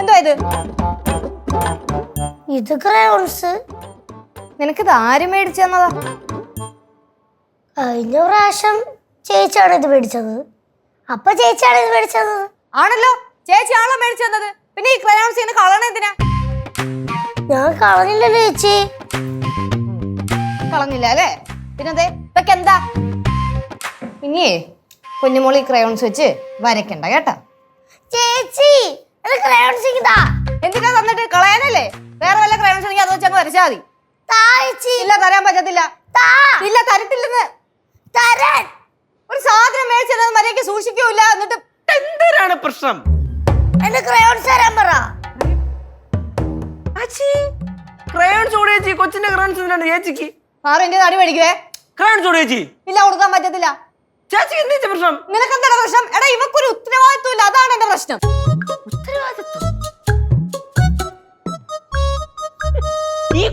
ഇത്? ഇത് ക്രയോൺസ് നിനക്കിത് ആര് മേടിച്ചു തന്നതാ? കഴിഞ്ഞ പ്രാവശ്യം ചേച്ചിയാണ് ഇത് മേടിച്ചത്. അപ്പൊ ചേച്ചിയാണ് ഇത് മേടിച്ചത്. ആണല്ലോ. ചേച്ചി ആണോ മേടിച്ചു തന്നത്. പിന്നെ ഈ ക്രയോൺസ് ഇങ്ങനെ കളയണ എന്തിനാ? ഞാൻ കളഞ്ഞില്ലല്ലോ ചേച്ചി. കളഞ്ഞില്ല അല്ലേ? പിന്നെന്തേ ഇതൊക്കെ എന്താ? ഇനിയേ കുഞ്ഞുമോളി ക്രയോൺസ് വെച്ച് വരയ്ക്കണ്ട കേട്ടോ. ചേച്ചി! എന്തിനാ തന്നിട്ട്? കളയാനല്ലേ? വേറെ വല്ല ക്രയോൺസ് ഉണ്ടെങ്കിൽ അത് വെച്ചങ്ങ് വരച്ചാ മതി. ഇല്ല തരാൻ പറ്റത്തില്ല. താ. ഇല്ല തരത്തില്ലെന്ന്. തരാൻ. ഒരു സാധനം മേടിച്ചത് മര്യാദയ്ക്ക് സൂക്ഷിക്കൂല എന്നിട്ട് എന്തിനാണ് പ്രശ്നം? എന്റെ ക്രയോൺസ് തരാൻ പറ. ക്രയോൺസ് കൂടെ ചേച്ചി കൊച്ചിന്റെ ക്രയോൺസ് എന്തിനാണ് ചേച്ചിക്ക്. ആരും എന്റെ തടി മേടിക്കുവേ. ക്രയോൺസ് കൂടെ ചേച്ചി. ഇല്ല കൊടുക്കാൻ പറ്റത്തില്ല. ചേച്ചി എന്താ പ്രശ്നം? നിനക്കെന്താണ് പ്രശ്നം? എടാ ഇവക്കൊരു ഉത്തരവാദിത്വം ഇല്ല. അതാണ് എന്റെ പ്രശ്നം.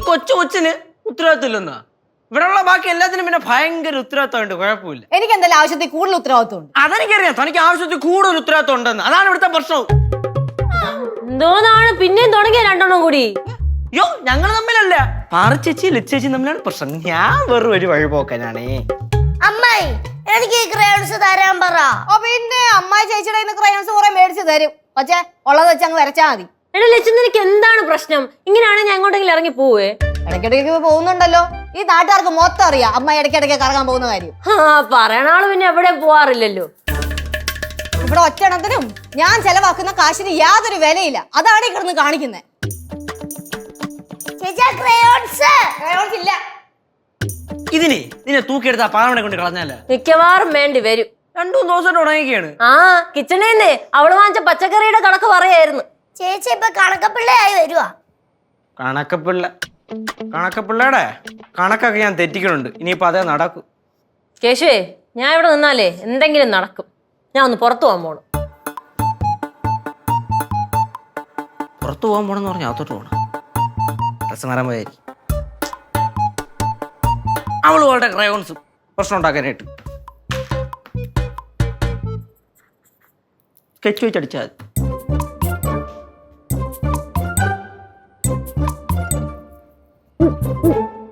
കൊച്ചു കൊച്ചിന് ഉത്തരവാദിത്വം ഇല്ലെന്നാ ഇവിടെയുള്ള ബാക്കി എല്ലാത്തിനും പിന്നെ ഭയങ്കര ഉത്തരവാദിത്തമുണ്ട് കുഴപ്പമില്ല. എനിക്ക് എന്തായാലും ആവശ്യത്തിൽ കൂടുതൽ ഉത്തരവാദിത്വം ഉണ്ട് അതെനിക്കറിയാം തനിക്ക് ആവശ്യത്തിൽ കൂടുതൽ ഉത്തരവാദിത്തം ഉണ്ടെന്ന് അതാണ് ഇവിടുത്തെ പ്രശ്നം. എന്തോന്നാണ് പിന്നെയും തുടങ്ങിയ രണ്ടെണ്ണം കൂടി. യോ ഞങ്ങൾ തമ്മിലല്ല? പാറച്ചേച്ചി ലച്ചേച്ചി തമ്മിലാണ് പ്രശ്നം. ഞാൻ വെറും ഒരു വഴിപോക്കനാണേ. അമ്മായി എനിക്ക് ഈ ക്രയോൺസ് തരാൻ പറ. ഓ പിന്നെ അമ്മായി ചേച്ചിയുടെ ക്രയോൺസ് കുറെ മേടിച്ച് തരും. പക്ഷേ ഉള്ളത് വെച്ച് അങ്ങ് വരച്ചാൽ മതി. എടാ ലച്ചു നിനക്ക് എന്താണ് പ്രശ്നം? ഇങ്ങനെയാണെങ്കിൽ ഞാൻ എങ്ങോട്ടെങ്കിലും ഇറങ്ങി പോവേ? ഇടയ്ക്കിടയ്ക്ക് പോകുന്നുണ്ടല്ലോ. ഈ നാട്ടുകാർക്ക് മൊത്തം അറിയാം. അമ്മ ഇടയ്ക്കിടയ്ക്ക് കറങ്ങാൻ പോകുന്ന കാര്യം. ആ പറയണ ആൾ പിന്നെ എവിടെ പോവാറില്ലല്ലോ? ഇവിടെ ഒറ്റണത്തിനും ഞാൻ ചെലവാക്കുന്ന കാശിന് യാതൊരു വിലയില്ല. അതാണ് ഈ കിടന്ന് കാണിക്കുന്നത് ഇല്ല. ഇതിനെ നിന്നെ തൂക്കിയെടുത്ത പാറമണെ കൊണ്ട് കളഞ്ഞാൽ? മിക്കവാറും വേണ്ടി വരും. രണ്ടു മൂന്ന് ദിവസമായിട്ട് ഉണങ്ങിയൊക്കെയാണ് ആ കിച്ചണേന്നേ അവൾ വാങ്ങിച്ച പച്ചക്കറിയുടെ കണക്ക് പറയായിരുന്നു. ചേച്ചി ഇപ്പൊ കണക്കപ്പിള്ളയായി വരുവാ. കണക്കപ്പിള്ള കണക്കപ്പിള്ളയുടെ കണക്കൊക്കെ ഞാൻ തെറ്റിക്കണുണ്ട്. ഇനിയിപ്പോ അതേ നടക്കും. കേശുവേ ഞാൻ ഇവിടെ നിന്നാലേ എന്തെങ്കിലും നടക്കും. ഞാൻ ഒന്ന് പുറത്തു പോകാൻ പോണു. പുറത്തു പോകാൻ പോണെന്ന് പറഞ്ഞാൽ അകത്തോട്ട് പോകണം ഡ്രസ് മാറാൻ പോയായിരിക്കും. അവൾ അവളുടെ ക്രയോൺസ് പ്രശ്നം ഉണ്ടാക്കാനായിട്ട്. സ്കെച്ച് വെച്ചടിച്ചാൽ മതി. 嗯